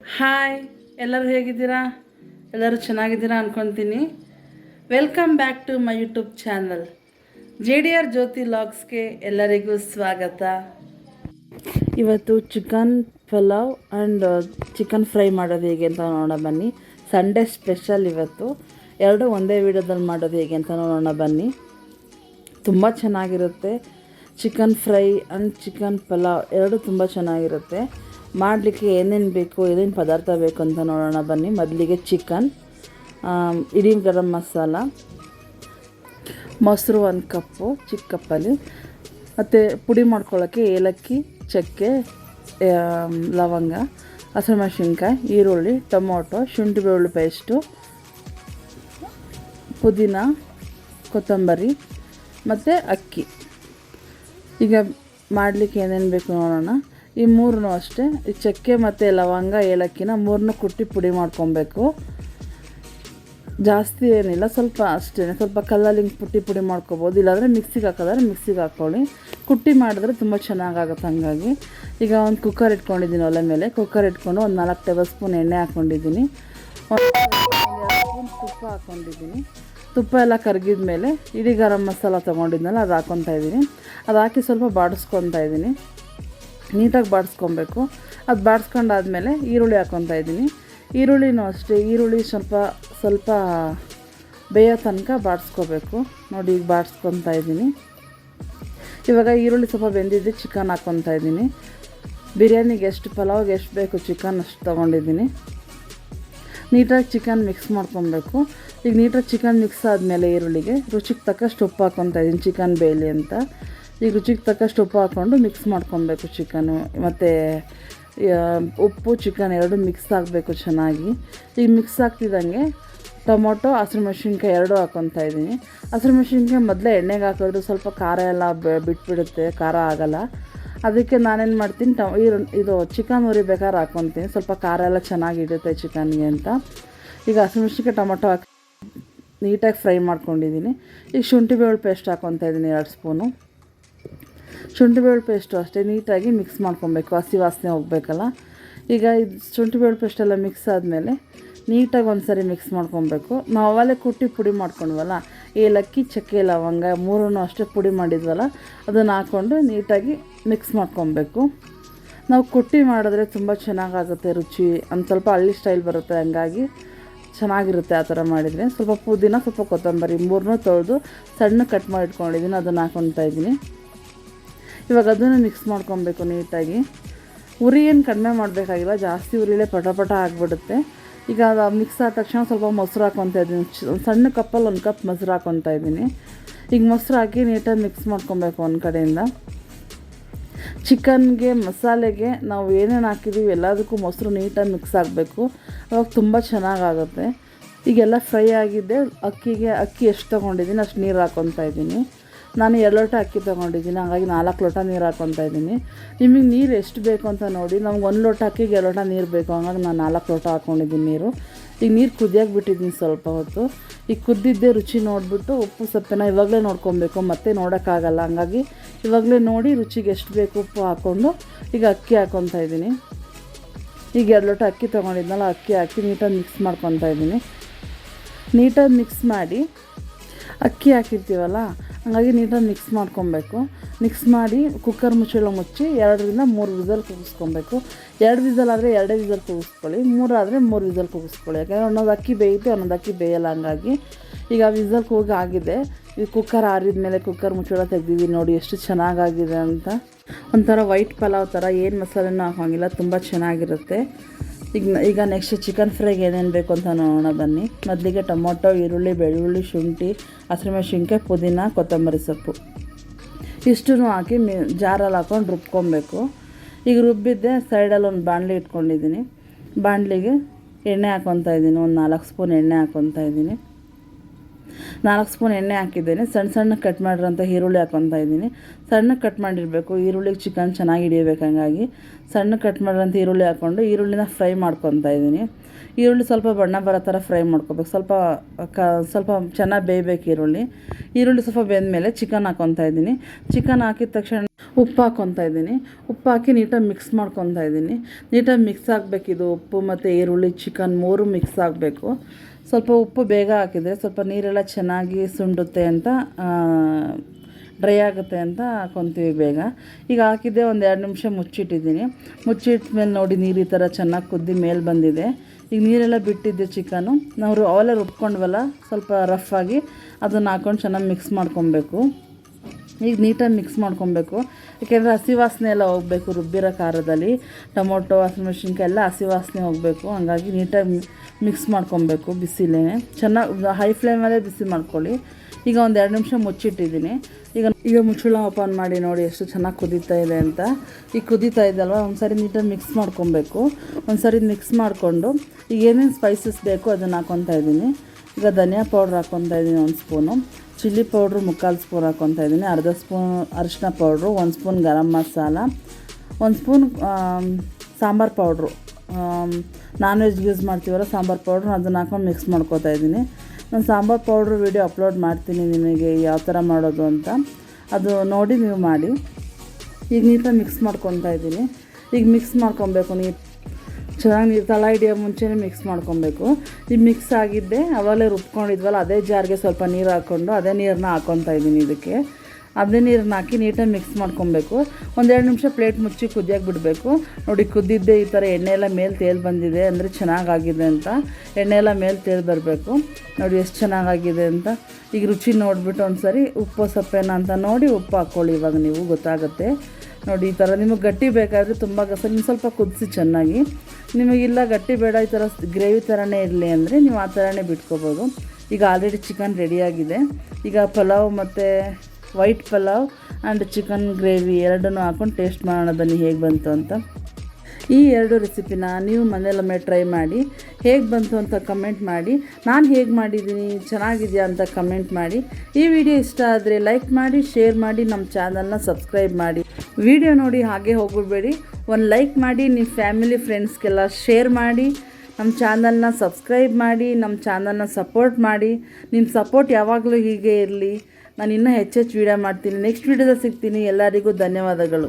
Hi, ಎಲ್ಲರೂ ಹೇಗಿದ್ದೀರಾ? ಎಲ್ಲರೂ ಚೆನ್ನಾಗಿದ್ದೀರಾ ಅಂದ್ಕೊತೀನಿ welcome back to my YouTube channel J D R Jyothi ಲಾಗ್ಸ್ಗೆ ಎಲ್ಲರಿಗೂ ಸ್ವಾಗತ. ಇವತ್ತು chicken pulao and chicken fry ಮಾಡೋದು ಹೇಗೆ ಅಂತ ನೋಡೋಣ ಬನ್ನಿ. ಸಂಡೇ ಸ್ಪೆಷಲ್ ಇವತ್ತು. ಎರಡು ಒಂದೇ ವಿಡಿಯೋದಲ್ಲಿ ಮಾಡೋದು ಹೇಗೆ ಅಂತ ನೋಡೋಣ ಬನ್ನಿ. ತುಂಬ ಚೆನ್ನಾಗಿರುತ್ತೆ. Chicken fry and chicken pulao ಎರಡು ತುಂಬ ಚೆನ್ನಾಗಿರುತ್ತೆ. ಮಾಡಲಿಕ್ಕೆ ಏನೇನು ಬೇಕು, ಏನೇನು ಪದಾರ್ಥ ಬೇಕು ಅಂತ ನೋಡೋಣ. ಬನ್ನಿ, ಮೊದಲಿಗೆ ಚಿಕನ್ ಇಡೀ ಗರಂ ಮಸಾಲ, ಮೊಸರು ಒಂದು ಕಪ್ಪು ಚಿಕ್ಕ ಕಪ್ಪಲ್ಲಿ ಮತ್ತು ಪುಡಿ ಮಾಡ್ಕೊಳ್ಳೋಕ್ಕೆ ಏಲಕ್ಕಿ, ಚಕ್ಕೆ ಲವಂಗ, ಹಸಿಮೆಣಸಿನ್ಕಾಯಿ, ಈರುಳ್ಳಿ, ಟೊಮೊಟೊ, ಶುಂಠಿ ಬೆಳ್ಳುಳ್ಳಿ ಪೇಸ್ಟು, ಪುದೀನ, ಕೊತ್ತಂಬರಿ, ಮತ್ತು ಅಕ್ಕಿ. ಈಗ ಮಾಡಲಿಕ್ಕೆ ಏನೇನು ಬೇಕು ನೋಡೋಣ. ಈ ಮೂರನ್ನೂ ಅಷ್ಟೇ, ಈ ಚಕ್ಕೆ ಮತ್ತು ಲವಂಗ, ಏಲಕ್ಕಿನ ಮೂರನ್ನೂ ಕುಟ್ಟಿ ಪುಡಿ ಮಾಡ್ಕೊಬೇಕು. ಜಾಸ್ತಿ ಏನಿಲ್ಲ, ಸ್ವಲ್ಪ ಅಷ್ಟೇ ಸ್ವಲ್ಪ ಕಲ್ಲಲ್ಲಿ ಹಿಂಗೆ ಪುಟ್ಟಿ ಪುಡಿ ಮಾಡ್ಕೊಬೋದು. ಇಲ್ಲಾಂದರೆ ಮಿಕ್ಸಿಗೆ ಹಾಕೋದಾದ್ರೆ ಮಿಕ್ಸಿಗೆ ಹಾಕ್ಕೊಳ್ಳಿ ಕುಟ್ಟಿ ಮಾಡಿದ್ರೆ ತುಂಬ ಚೆನ್ನಾಗಾಗುತ್ತೆ ಹಾಗಾಗಿ. ಈಗ ಒಂದು ಕುಕ್ಕರ್ ಇಟ್ಕೊಂಡಿದ್ದೀನಿ ಒಲೆ ಮೇಲೆ. ಕುಕ್ಕರ್ ಇಟ್ಕೊಂಡು ಒಂದು ನಾಲ್ಕು ಟೇಬಲ್ ಸ್ಪೂನ್ ಎಣ್ಣೆ ಹಾಕ್ಕೊಂಡಿದ್ದೀನಿ ಒಂದು ತುಪ್ಪ ಹಾಕ್ಕೊಂಡಿದ್ದೀನಿ ತುಪ್ಪ ಎಲ್ಲ ಕರಗಿದ ಮೇಲೆ ಇಡೀ ಗರಂ ಮಸಾಲ ತೊಗೊಂಡಿದ್ನಲ್ಲ, ಅದು ಹಾಕ್ಕೊತಾ ಇದ್ದೀನಿ. ಅದು ಹಾಕಿ ಸ್ವಲ್ಪ ಬಾಡಿಸ್ಕೊತಾ ಇದ್ದೀನಿ. ನೀಟಾಗಿ ಬಾಡಿಸ್ಕೊಬೇಕು ಅದು ಬಾಡಿಸ್ಕೊಂಡಾದ್ಮೇಲೆ ಈರುಳ್ಳಿ ಹಾಕ್ಕೊತಾ ಇದ್ದೀನಿ. ಈರುಳ್ಳಿನೂ ಅಷ್ಟೇ, ಈರುಳ್ಳಿ ಸ್ವಲ್ಪ ಸ್ವಲ್ಪ ಬೇಯೋ ತನಕ ಬಾಡಿಸ್ಕೋಬೇಕು ನೋಡಿ, ಈಗ ಬಾಡಿಸ್ಕೊತಾ ಇದ್ದೀನಿ. ಇವಾಗ ಈರುಳ್ಳಿ ಸ್ವಲ್ಪ ಬೆಂದಿದ್ದು ಚಿಕನ್ ಹಾಕ್ಕೊತಾ ಇದ್ದೀನಿ. ಬಿರಿಯಾನಿಗೆ ಎಷ್ಟು, ಪಲಾವ್ಗೆ ಎಷ್ಟು ಬೇಕು ಚಿಕನ್ ಅಷ್ಟು ತೊಗೊಂಡಿದ್ದೀನಿ. ನೀಟಾಗಿ ಚಿಕನ್ ಮಿಕ್ಸ್ ಮಾಡ್ಕೊಬೇಕು. ಈಗ ನೀಟಾಗಿ ಚಿಕನ್ ಮಿಕ್ಸ್ ಆದಮೇಲೆ ಈರುಳ್ಳಿಗೆ ರುಚಿಗೆ ತಕ್ಕಷ್ಟು ಉಪ್ಪು ಹಾಕ್ಕೊತಾ ಇದ್ದೀನಿ ಚಿಕನ್ ಬೇಯಲಿ ಅಂತ. ಈಗ ರುಚಿಗೆ ತಕ್ಕಷ್ಟು ಉಪ್ಪು ಹಾಕ್ಕೊಂಡು ಮಿಕ್ಸ್ ಮಾಡ್ಕೊಬೇಕು ಚಿಕನು ಮತ್ತು ಉಪ್ಪು ಚಿಕನ್ ಎರಡು ಮಿಕ್ಸ್ ಆಗಬೇಕು ಚೆನ್ನಾಗಿ. ಈಗ ಮಿಕ್ಸ್ ಆಗ್ತಿದ್ದಂಗೆ ಟೊಮೊಟೊ, ಹಸಿರು ಮೆಣಸಿನ್ಕಾಯಿ ಎರಡು ಹಾಕ್ಕೊತಾ ಇದ್ದೀನಿ. ಹಸಿರು ಮೆಣಸಿನ್ಕಾಯಿ ಮೊದಲೇ ಎಣ್ಣೆಗೆ ಹಾಕಿದ್ರೆ ಸ್ವಲ್ಪ ಖಾರ ಎಲ್ಲ ಬಿಟ್ಬಿಡುತ್ತೆ, ಖಾರ ಆಗಲ್ಲ. ಅದಕ್ಕೆ ನಾನೇನು ಮಾಡ್ತೀನಿ, ಟೊ ಇದು ಚಿಕನ್ ಉರಿಬೇಕಾದ್ರೆ ಹಾಕ್ಕೊತೀನಿ ಸ್ವಲ್ಪ ಖಾರ ಎಲ್ಲ ಚೆನ್ನಾಗಿ ಇಡುತ್ತೆ ಚಿಕನ್ಗೆ ಅಂತ. ಈಗ ಹಸಿರು ಮೆಣಸಿನ್ಕಾಯಿ, ಟೊಮೊಟೊ ಹಾಕಿ ನೀಟಾಗಿ ಫ್ರೈ ಮಾಡ್ಕೊಂಡಿದ್ದೀನಿ. ಈಗ ಶುಂಠಿ ಬೆಳ್ಳುಳ್ಳಿ ಪೇಸ್ಟ್ ಹಾಕ್ಕೊತಾ ಇದ್ದೀನಿ ಎರಡು ಸ್ಪೂನು. ಶುಂಠಿ ಬೆಳ್ಳುಳ್ಳಿ ಪೇಸ್ಟು ಅಷ್ಟೇ, ನೀಟಾಗಿ ಮಿಕ್ಸ್ ಮಾಡ್ಕೊಬೇಕು. ಹಸಿ ವಾಸನೆ ಹೋಗ್ಬೇಕಲ್ಲ? ಈಗ ಇದು ಶುಂಠಿ ಬೆಳ್ಳುಳ್ಳಿ ಪೇಸ್ಟೆಲ್ಲ ಮಿಕ್ಸ್ ಆದಮೇಲೆ ನೀಟಾಗಿ ಒಂದು ಸರಿ ಮಿಕ್ಸ್ ಮಾಡ್ಕೊಬೇಕು. ನಾವು ಕುಟ್ಟಿ ಪುಡಿ ಮಾಡ್ಕೊಂಡ್ವಲ್ಲ, ಏಲಕ್ಕಿ, ಚಕ್ಕೆ, ಲವಂಗ ಮೂರನ್ನು ಅಷ್ಟೇ ಪುಡಿ ಮಾಡಿದ್ವಲ್ಲ, ಅದನ್ನು ಹಾಕ್ಕೊಂಡು ನೀಟಾಗಿ ಮಿಕ್ಸ್ ಮಾಡ್ಕೊಬೇಕು. ನಾವು ಕುಟ್ಟಿ ಮಾಡಿದ್ರೆ ತುಂಬ ಚೆನ್ನಾಗಾಗುತ್ತೆ, ರುಚಿ. ಒಂದು ಸ್ವಲ್ಪ ಹಳ್ಳಿ ಸ್ಟೈಲ್ ಬರುತ್ತೆ, ಹಂಗಾಗಿ ಚೆನ್ನಾಗಿರುತ್ತೆ ಆ ಥರ ಮಾಡಿದರೆ. ಸ್ವಲ್ಪ ಪುದೀನ, ಸ್ವಲ್ಪ ಕೊತ್ತಂಬರಿ ಮೂರನ್ನೂ ತೊಳೆದು ಸಣ್ಣ ಕಟ್ ಮಾಡಿ ಇಟ್ಕೊಂಡಿದ್ದೀನಿ ಅದನ್ನು ಹಾಕ್ಕೊತಾ ಇದ್ದೀನಿ. ಇವಾಗ ಅದನ್ನು ಮಿಕ್ಸ್ ಮಾಡ್ಕೊಬೇಕು ನೀಟಾಗಿ. ಉರಿ ಏನು ಕಡಿಮೆ ಮಾಡಬೇಕಾಗಿಲ್ಲ, ಜಾಸ್ತಿ ಉರಿಲೇ ಪಟ ಪಟ ಆಗಿಬಿಡುತ್ತೆ. ಈಗ ಮಿಕ್ಸ್ ಆದ ತಕ್ಷಣ ಸ್ವಲ್ಪ ಮೊಸರು ಹಾಕ್ಕೊತಾ ಇದ್ದೀನಿ. ಸಣ್ಣ ಕಪ್ಪಲ್ಲಿ ಒಂದು ಕಪ್ ಮೊಸರು ಹಾಕ್ಕೊತಾ ಇದ್ದೀನಿ. ಈಗ ಮೊಸರು ಹಾಕಿ ನೀಟಾಗಿ ಮಿಕ್ಸ್ ಮಾಡ್ಕೊಬೇಕು ಒಂದು ಕಡೆಯಿಂದ. ಚಿಕನ್ಗೆ, ಮಸಾಲೆಗೆ ನಾವು ಏನೇನು ಹಾಕಿದ್ದೀವಿ ಎಲ್ಲದಕ್ಕೂ ಮೊಸರು ನೀಟಾಗಿ ಮಿಕ್ಸ್ ಆಗಬೇಕು. ಅವಾಗ ತುಂಬ ಚೆನ್ನಾಗಾಗುತ್ತೆ. ಈಗೆಲ್ಲ ಫ್ರೈ ಆಗಿದೆ ಅಕ್ಕಿಗೆ, ಅಕ್ಕಿ ಎಷ್ಟು ತೊಗೊಂಡಿದ್ದೀನಿ ಅಷ್ಟು ನೀರು ಹಾಕ್ಕೊತಾ ಇದ್ದೀನಿ. ನಾನು ಎರಡು ಲೋಟ ಅಕ್ಕಿ ತೊಗೊಂಡಿದ್ದೀನಿ, ಹಾಗಾಗಿ ನಾಲ್ಕು ಲೋಟ ನೀರು ಹಾಕ್ಕೊತಾ ಇದ್ದೀನಿ. ನಿಮಗೆ ನೀರು ಎಷ್ಟು ಬೇಕು ಅಂತ ನೋಡಿ, ನಮ್ಗೆ ಒಂದು ಲೋಟ ಅಕ್ಕಿಗೆ ಎರಡು ಲೋಟ ನೀರು ಬೇಕು, ಹಂಗಾಗಿ ನಾನು ನಾಲ್ಕು ಲೋಟ ಹಾಕ್ಕೊಂಡಿದ್ದೀನಿ ನೀರು. ಈಗ ನೀರು ಕುದಿಯಾಗಿ ಬಿಟ್ಟಿದ್ದೀನಿ ಸ್ವಲ್ಪ ಹೊತ್ತು. ಈಗ ಕುದ್ದಿದ್ದೇ ರುಚಿ ನೋಡಿಬಿಟ್ಟು ಉಪ್ಪು ಸಪ್ಪೆನ ಇವಾಗಲೇ ನೋಡ್ಕೊಬೇಕು, ಮತ್ತೆ ನೋಡೋಕ್ಕಾಗಲ್ಲ. ಹಂಗಾಗಿ ಇವಾಗಲೇ ನೋಡಿ ರುಚಿಗೆ ಎಷ್ಟು ಬೇಕು ಉಪ್ಪು ಹಾಕ್ಕೊಂಡು ಈಗ ಅಕ್ಕಿ ಹಾಕ್ಕೊತಾ ಇದ್ದೀನಿ. ಈಗ ಎರಡು ಲೋಟ ಅಕ್ಕಿ ತೊಗೊಂಡಿದ್ನಲ್ಲ, ಅಕ್ಕಿ ಹಾಕಿ ನೀಟಾಗಿ ಮಿಕ್ಸ್ ಮಾಡ್ಕೊತಾ ಇದ್ದೀನಿ. ನೀಟಾಗಿ ಮಿಕ್ಸ್ ಮಾಡಿ ಅಕ್ಕಿ ಹಾಕಿರ್ತೀವಲ್ಲ ಹಾಗಾಗಿ ನೀಟಾಗಿ ಮಿಕ್ಸ್ ಮಾಡ್ಕೊಬೇಕು. ಮಿಕ್ಸ್ ಮಾಡಿ ಕುಕ್ಕರ್ ಮುಚ್ಚಳ ಮುಚ್ಚಿ ಎರಡರಿಂದ ಮೂರು ವಿಸಲ್ ಕೂಗಿಸ್ಕೊಬೇಕು. ಎರಡು ವಿಸಲ್ ಆದರೆ ಎರಡೇ ವಿಸಲ್ ಕೂಗಿಸ್ಕೊಳ್ಳಿ ಮೂರಾದರೆ ಮೂರು ವಿಸಲ್ ಕೂಗಿಸ್ಕೊಳ್ಳಿ. ಯಾಕಂದರೆ ಒಂದೊಂದು ಅಕ್ಕಿ ಬೇಯುತ್ತೆ, ಒಂದೊಂದು ಅಕ್ಕಿ ಬೇಯಲ್ಲ ಹಂಗಾಗಿ. ಈಗ ವಿಸಲ್ ಕೂಗಿ ಆಗಿದೆ. ಈ ಕುಕ್ಕರ್ ಆರಿದ ಮೇಲೆ ಕುಕ್ಕರ್ ಮುಚ್ಚಳ ತೆಗ್ದಿದ್ದೀನಿ ನೋಡಿ ಎಷ್ಟು ಚೆನ್ನಾಗಾಗಿದೆ ಅಂತ. ಒಂಥರ ವೈಟ್ ಪಲಾವ್ ಥರ, ಏನು ಮಸಾಲೆನೂ ಹಾಕೋಂಗಿಲ್ಲ ತುಂಬ ಚೆನ್ನಾಗಿರುತ್ತೆ. ಈಗ ಈಗ ನೆಕ್ಸ್ಟ್ ಚಿಕನ್ ಫ್ರೈಗೆ ಏನೇನು ಬೇಕು ಅಂತ ನೋಡೋಣ, ಬನ್ನಿ. ಮೊದಲಿಗೆ ಟೊಮೊಟೊ, ಈರುಳ್ಳಿ, ಬೆಳ್ಳುಳ್ಳಿ, ಶುಂಠಿ ಹಸಿಮೆಣಸಿನ್ಕಾಯಿ ಪುದೀನ, ಕೊತ್ತಂಬರಿ ಸೊಪ್ಪು. ಇಷ್ಟನ್ನು ಹಾಕಿ ಮಿ ಜಾರಲ್ಲಿ ಹಾಕೊಂಡು ರುಬ್ಕೊಬೇಕು. ಈಗ ರುಬ್ಬಿದ್ದೆ ಸೈಡಲ್ಲಿ ಒಂದು ಬಾಣಲಿ ಇಟ್ಕೊಂಡಿದ್ದೀನಿ. ಬಾಣಲಿಗೆ ಎಣ್ಣೆ ಹಾಕ್ಕೊತಾ ಇದ್ದೀನಿ. ಒಂದು ನಾಲ್ಕು ಸ್ಪೂನ್ ಎಣ್ಣೆ ಹಾಕ್ಕೊತಾ ಇದ್ದೀನಿ. ನಾಲ್ಕು ಸ್ಪೂನ್ ಎಣ್ಣೆ ಹಾಕಿದ್ದೇನೆ. ಸಣ್ಣ ಸಣ್ಣ ಕಟ್ ಮಾಡಿರೋಂಥ ಈರುಳ್ಳಿ ಹಾಕ್ಕೊತಾ ಇದ್ದೀನಿ. ಸಣ್ಣ ಕಟ್ ಮಾಡಿರಬೇಕು. ಈರುಳ್ಳಿಗೆ ಚಿಕನ್ ಚೆನ್ನಾಗಿ ಹಿಡಿಯಬೇಕು ಹಂಗಾಗಿ. ಸಣ್ಣ ಕಟ್ ಮಾಡಿರೋಂಥ ಈರುಳ್ಳಿ ಹಾಕ್ಕೊಂಡು ಈರುಳ್ಳಿನ ಫ್ರೈ ಮಾಡ್ಕೊತಾ ಇದ್ದೀನಿ. ಈರುಳ್ಳಿ ಸ್ವಲ್ಪ ಬಣ್ಣ ಬರೋ ಥರ ಫ್ರೈ ಮಾಡ್ಕೋಬೇಕು. ಸ್ವಲ್ಪ, ಕ, ಸ್ವಲ್ಪ ಚೆನ್ನಾಗಿ ಬೇಯಬೇಕು ಈರುಳ್ಳಿ. ಈರುಳ್ಳಿ ಸ್ವಲ್ಪ ಬೆಂದಮೇಲೆ ಚಿಕನ್ ಹಾಕ್ಕೊತಾ ಇದ್ದೀನಿ. ಚಿಕನ್ ಹಾಕಿದ ತಕ್ಷಣ ಉಪ್ಪು ಹಾಕ್ಕೊತಾ ಇದ್ದೀನಿ. ಉಪ್ಪು ಹಾಕಿ ನೀಟಾಗಿ ಮಿಕ್ಸ್ ಮಾಡ್ಕೊತಾ ಇದ್ದೀನಿ. ನೀಟಾಗಿ ಮಿಕ್ಸ್ ಆಗಬೇಕಿದು ಉಪ್ಪು ಮತ್ತು ಈರುಳ್ಳಿ ಚಿಕನ್ ಮೂರು ಮಿಕ್ಸ್ ಆಗಬೇಕು. ಸ್ವಲ್ಪ ಉಪ್ಪು ಬೇಗ ಹಾಕಿದರೆ ಸ್ವಲ್ಪ ನೀರೆಲ್ಲ ಚೆನ್ನಾಗಿ ಸುಂಡುತ್ತೆ ಅಂತ ಡ್ರೈ ಆಗುತ್ತೆ ಅಂತ ಹಾಕೊತೀವಿ ಬೇಗ. ಈಗ ಹಾಕಿದ್ದೆ ಒಂದು ಎರಡು ನಿಮಿಷ ಮುಚ್ಚಿಟ್ಟಿದ್ದೀನಿ. ಮುಚ್ಚಿಟ್ಟ ಮೇಲೆ ನೋಡಿ ನೀರು ಈ ಥರ ಚೆನ್ನಾಗಿ ಕುದ್ದಿ ಮೇಲೆ ಬಂದಿದೆ. ಈಗ ನೀರೆಲ್ಲ ಬಿಟ್ಟಿದ್ದೆ ಚಿಕನು. ನಾವು ಅವೆಲ್ಲ ರುಬ್ಕೊಂಡ್ವಲ್ಲ ಸ್ವಲ್ಪ ರಫ್ ಆಗಿ ಅದನ್ನು ಹಾಕ್ಕೊಂಡು ಚೆನ್ನಾಗಿ ಮಿಕ್ಸ್ ಮಾಡ್ಕೊಬೇಕು. ಈಗ ನೀಟಾಗಿ ಮಿಕ್ಸ್ ಮಾಡ್ಕೊಬೇಕು. ಯಾಕೆಂದರೆ ಹಸಿ ವಾಸನೆ ಎಲ್ಲ ಹೋಗಬೇಕು ರುಬ್ಬಿರೋ ಖಾರದಲ್ಲಿ. ಟೊಮೊಟೊ ಹಸಿಮೆಣ್ಸಿನ್ಕಾಯಿ ಎಲ್ಲ ಹಸಿ ವಾಸನೆ ಹೋಗಬೇಕು. ಹಂಗಾಗಿ ನೀಟಾಗಿ ಮಿಕ್ಸ್ ಮಾಡ್ಕೊಬೇಕು ಬಿಸಿಲೇ ಚೆನ್ನಾಗಿ ಹೈ ಫ್ಲೇಮಲ್ಲೇ ಬಿಸಿ ಮಾಡ್ಕೊಳ್ಳಿ. ಈಗ ಒಂದು ಎರಡು ನಿಮಿಷ ಮುಚ್ಚಿಟ್ಟಿದ್ದೀನಿ. ಈಗ ಈಗ ಮುಚ್ಚಳ ಓಪನ್ ಮಾಡಿ ನೋಡಿ ಎಷ್ಟು ಚೆನ್ನಾಗಿ ಕುದೀತಾ ಇದೆ ಅಂತ. ಈಗ ಕುದೀತಾ ಇದೆಯಲ್ವ ಒಂದು ಸಾರಿ ನೀಟಾಗಿ ಮಿಕ್ಸ್ ಮಾಡ್ಕೊಬೇಕು. ಒಂದು ಸಾರಿ ಮಿಕ್ಸ್ ಮಾಡಿಕೊಂಡು ಈಗ ಏನೇನು ಸ್ಪೈಸಸ್ ಬೇಕು ಅದನ್ನು ಹಾಕ್ಕೊತಾ ಇದ್ದೀನಿ. ಈಗ ಧನಿಯಾ ಪೌಡ್ರ್ ಹಾಕ್ಕೊತಾ ಇದ್ದೀನಿ ಒಂದು ಸ್ಪೂನು ಚಿಲ್ಲಿ ಪೌಡ್ರು ಮುಕ್ಕಾಲು ಸ್ಪೂನ್ ಹಾಕ್ಕೊತಾ ಇದ್ದೀನಿ. ಅರ್ಧ ಸ್ಪೂನ್ ಅರಿಶಿನ ಪೌಡ್ರು, ಒಂದು ಸ್ಪೂನ್ ಗರಂ ಮಸಾಲ, ಒಂದು spoon sambar powder. Non veg use ಮಾಡ್ತೀವಲ್ಲ ಸಾಂಬಾರು ಪೌಡ್ರು, ಅದನ್ನು ಹಾಕೊಂಡು ಮಿಕ್ಸ್ ಮಾಡ್ಕೋತಾ ಇದ್ದೀನಿ. ನಾನು ಸಾಂಬಾರು ಪೌಡ್ರ್ ವಿಡಿಯೋ ಅಪ್ಲೋಡ್ ಮಾಡ್ತೀನಿ ನಿಮಗೆ ಯಾವ ಥರ ಮಾಡೋದು ಅಂತ. ಅದು ನೋಡಿ ನೀವು ಮಾಡಿ. ಈಗ ನೀಟಾಗಿ ಮಿಕ್ಸ್ ಮಾಡ್ಕೊತಾ ಇದ್ದೀನಿ. ಈಗ ಮಿಕ್ಸ್ ಮಾಡ್ಕೊಬೇಕು ನೀರು ಚೆನ್ನಾಗಿ ನೀರು ತಳ ಹಿಡಿಯೋ ಮುಂಚೆನೇ ಮಿಕ್ಸ್ ಮಾಡ್ಕೊಬೇಕು. ಈ ಮಿಕ್ಸ್ ಆಗಿದ್ದೆ ಅವಾಗಲೇ ರುಬ್ಕೊಂಡಿದ್ವಲ್ಲ, ಅದೇ ಜಾರ್ಗೆ ಸ್ವಲ್ಪ ನೀರು ಹಾಕ್ಕೊಂಡು ಅದೇ ನೀರನ್ನ ಹಾಕ್ಕೊತಾ ಇದ್ದೀನಿ ಇದಕ್ಕೆ. ಅದೇ ನೀರನ್ನ ಹಾಕಿ ನೀಟಾಗಿ ಮಿಕ್ಸ್ ಮಾಡ್ಕೊಬೇಕು ಒಂದೆರಡು ನಿಮಿಷ ಪ್ಲೇಟ್ ಮುಚ್ಚಿ ಕುದಿಯಾಗಿ ಬಿಡಬೇಕು. ನೋಡಿ ಕುದ್ದಿದ್ದೆ ಈ ಥರ ಎಣ್ಣೆ ಎಲ್ಲ ಮೇಲೆ ತೇಲ್ ಬಂದಿದೆ ಅಂದರೆ ಚೆನ್ನಾಗಾಗಿದೆ ಅಂತ. ಎಣ್ಣೆ ಎಲ್ಲ ಮೇಲೆ ತೇಲ್ ಬರಬೇಕು. ನೋಡಿ, ಎಷ್ಟು ಚೆನ್ನಾಗಾಗಿದೆ ಅಂತ. ಈಗ ರುಚಿ ನೋಡಿಬಿಟ್ಟು ಒಂದು ಸರಿ ಉಪ್ಪು ಸಪ್ಪೆನ ಅಂತ ನೋಡಿ ಉಪ್ಪು ಹಾಕ್ಕೊಳ್ಳಿ ಇವಾಗ ನೀವು, ಗೊತ್ತಾಗುತ್ತೆ. ನೋಡಿ, ಈ ಥರ ನಿಮಗೆ ಗಟ್ಟಿ ಬೇಕಾದರೆ ತುಂಬ ನೀವು ಸ್ವಲ್ಪ ಕುದಿಸಿ ಚೆನ್ನಾಗಿ. ನಿಮಗಿಲ್ಲ ಗಟ್ಟಿ ಬೇಡ, ಈ ಥರ ಗ್ರೇವಿ ಥರನೇ ಇರಲಿ ಅಂದರೆ ನೀವು ಆ ಥರನೇ ಬಿಟ್ಕೋಬೋದು. ಈಗ ಆಲ್ರೆಡಿ ಚಿಕನ್ ರೆಡಿಯಾಗಿದೆ. ಈಗ ಪಲಾವ್ ಮತ್ತು white pulao and chicken gravy ಎರಡನ್ನೂ ಹಾಕ್ಕೊಂಡು ಟೇಸ್ಟ್ ಮಾಡೋಣ, ಬನ್ನಿ ಹೇಗೆ ಬಂತು ಅಂತ. ಈ ಎರಡು ರೆಸಿಪಿನ ನೀವು ಮನೆಯಲ್ಲೊಮ್ಮೆ ಟ್ರೈ ಮಾಡಿ, ಹೇಗೆ ಬಂತು ಅಂತ ಕಮೆಂಟ್ ಮಾಡಿ. ನಾನು ಹೇಗೆ ಮಾಡಿದ್ದೀನಿ, ಚೆನ್ನಾಗಿದೆಯಾ ಅಂತ ಕಮೆಂಟ್ ಮಾಡಿ. ಈ ವಿಡಿಯೋ ಇಷ್ಟ ಆದರೆ ಲೈಕ್ ಮಾಡಿ, ಶೇರ್ ಮಾಡಿ, ನಮ್ಮ ಚಾನಲ್ನ ಸಬ್ಸ್ಕ್ರೈಬ್ ಮಾಡಿ. ವಿಡಿಯೋ ನೋಡಿ ಹಾಗೆ ಹೋಗ್ಬಿಡ್ಬೇಡಿ. ಒಂದು ಲೈಕ್ ಮಾಡಿ ನಿಮ್ಮ ಫ್ಯಾಮಿಲಿ ಫ್ರೆಂಡ್ಸ್ಗೆಲ್ಲ ಶೇರ್ ಮಾಡಿ ನಮ್ಮ ಚಾನಲ್ನ ಸಬ್ಸ್ಕ್ರೈಬ್ ಮಾಡಿ ನಮ್ಮ ಚಾನಲ್ನ ಸಪೋರ್ಟ್ ಮಾಡಿ. ನಿಮ್ಮ ಸಪೋರ್ಟ್ ಯಾವಾಗಲೂ ಹೀಗೆ ಇರಲಿ. ನಾನು ಇನ್ನೂ ಹೆಚ್ಚೆಚ್ಚು ವೀಡಿಯೋ ಮಾಡ್ತೀನಿ. ನೆಕ್ಸ್ಟ್ ವೀಡಿಯೋದಲ್ಲಿ ಸಿಗ್ತೀನಿ. ಎಲ್ಲರಿಗೂ ಧನ್ಯವಾದಗಳು.